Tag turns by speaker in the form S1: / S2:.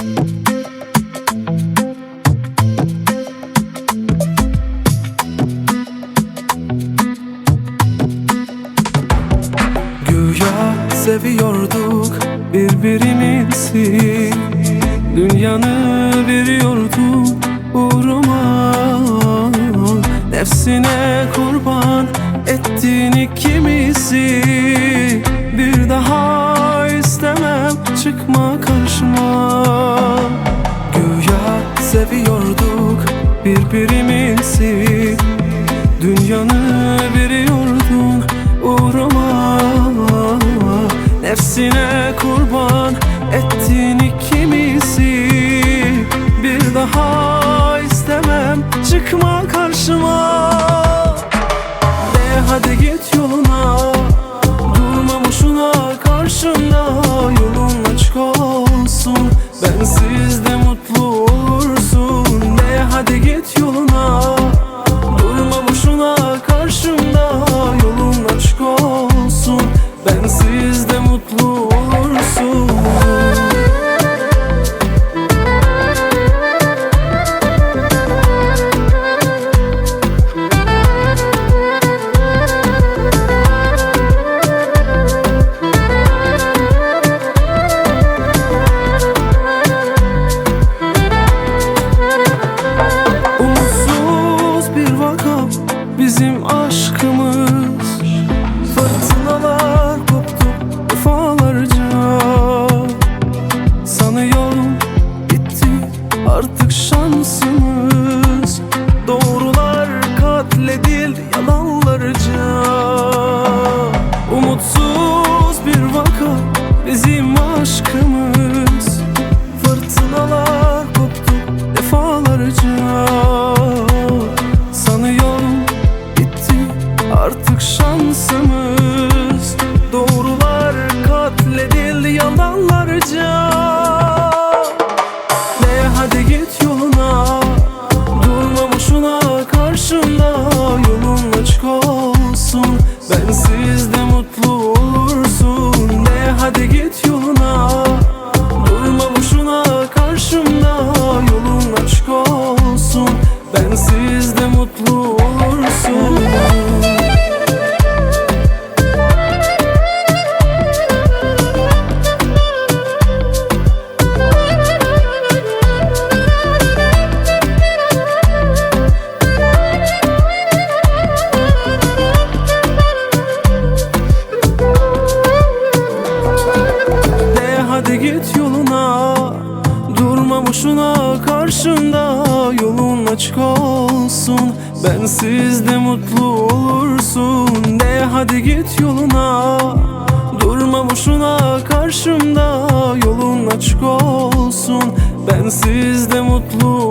S1: Güya seviyorduk birbirimizi Dünyanı veriyordum uğruma. Nefsine kurban ettin ikimizi Bir daha istemem çıkma karşıma Dünyanı veriyordun uğruma. Nefsine kurban ettin ikimizi. Bir daha istemem çıkma karşıma. De hadi git yoluna. Durma boşuna karşımda Yolun açık olsun. Bensiz mutlu olursun artık şansımız Doğrular katledildi yalanlarca. Umutsuz bir vaka bizim aşkımız. Fırtınalar koptu defalarca. Sanıyorum bitti artık şansımız. Doğrular katledildi yalanlarca Bensiz de mutlu olursun. Ne hadi git yoluna. Durma boşuna karşımda. Yolun açık olsun. Bensiz hadi git yoluna Durma boşuna karşımda Yolun açık olsun. Bensiz de mutlu olursun. De hadi git yoluna Durma boşuna karşımda Yolun açık olsun. Bensiz de mutlu